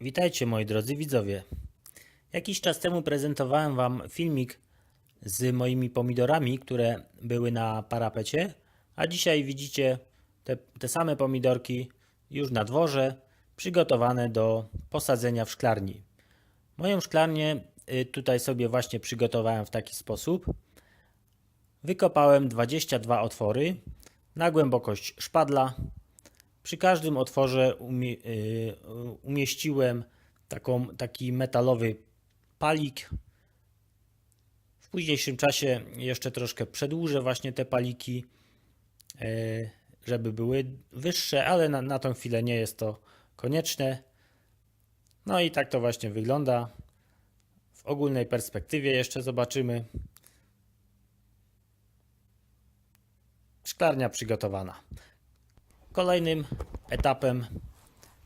Witajcie moi drodzy widzowie. Jakiś czas temu prezentowałem Wam filmik z moimi pomidorami, które były na parapecie, a dzisiaj widzicie te, te same pomidorki już na dworze, przygotowane do posadzenia w szklarni. Moją szklarnię y, tutaj sobie właśnie przygotowałem w taki sposób. Wykopałem 22 otwory na głębokość szpadla. Przy każdym otworze y, umieściłem taką, taki metalowy palik. W późniejszym czasie jeszcze troszkę przedłużę właśnie te paliki, y, żeby były wyższe, ale na, na tą chwilę nie jest to konieczne. No i tak to właśnie wygląda. W ogólnej perspektywie jeszcze zobaczymy. Szklarnia przygotowana. Kolejnym etapem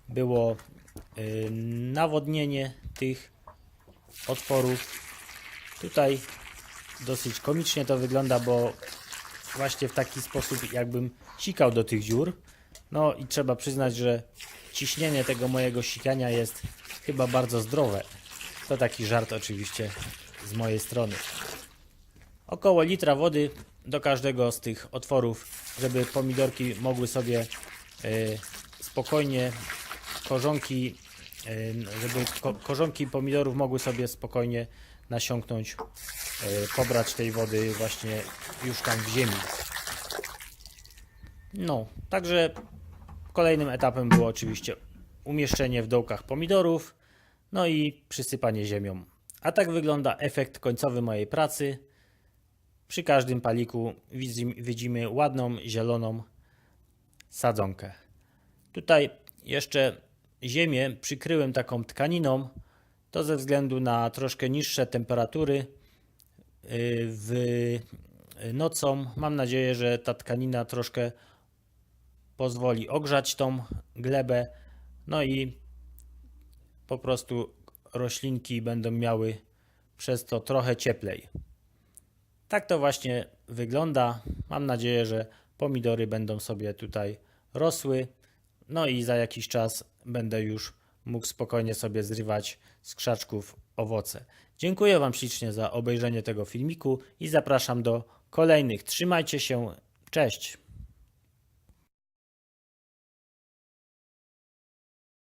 było y, nawodnienie tych otworów. Tutaj dosyć komicznie to wygląda, bo właśnie w taki sposób jakbym sikał do tych dziur. No i trzeba przyznać, że ciśnienie tego mojego sikania jest chyba bardzo zdrowe. To taki żart oczywiście z mojej strony. Około litra wody do każdego z tych otworów, żeby pomidorki mogły sobie e, spokojnie korzonki, e, żeby ko korzonki pomidorów mogły sobie spokojnie nasiąknąć, e, pobrać tej wody właśnie już tam w ziemi. No, także kolejnym etapem było oczywiście umieszczenie w dołkach pomidorów, no i przysypanie ziemią. A tak wygląda efekt końcowy mojej pracy. Przy każdym paliku widzim- widzimy ładną, zieloną sadzonkę. Tutaj jeszcze ziemię przykryłem taką tkaniną, to ze względu na troszkę niższe temperatury yy, w nocą. Mam nadzieję, że ta tkanina troszkę pozwoli ogrzać tą glebę, no i po prostu roślinki będą miały przez to trochę cieplej. Tak to właśnie wygląda. Mam nadzieję, że pomidory będą sobie tutaj rosły. No i za jakiś czas będę już mógł spokojnie sobie zrywać z krzaczków owoce. Dziękuję Wam ślicznie za obejrzenie tego filmiku i zapraszam do kolejnych. Trzymajcie się. Cześć.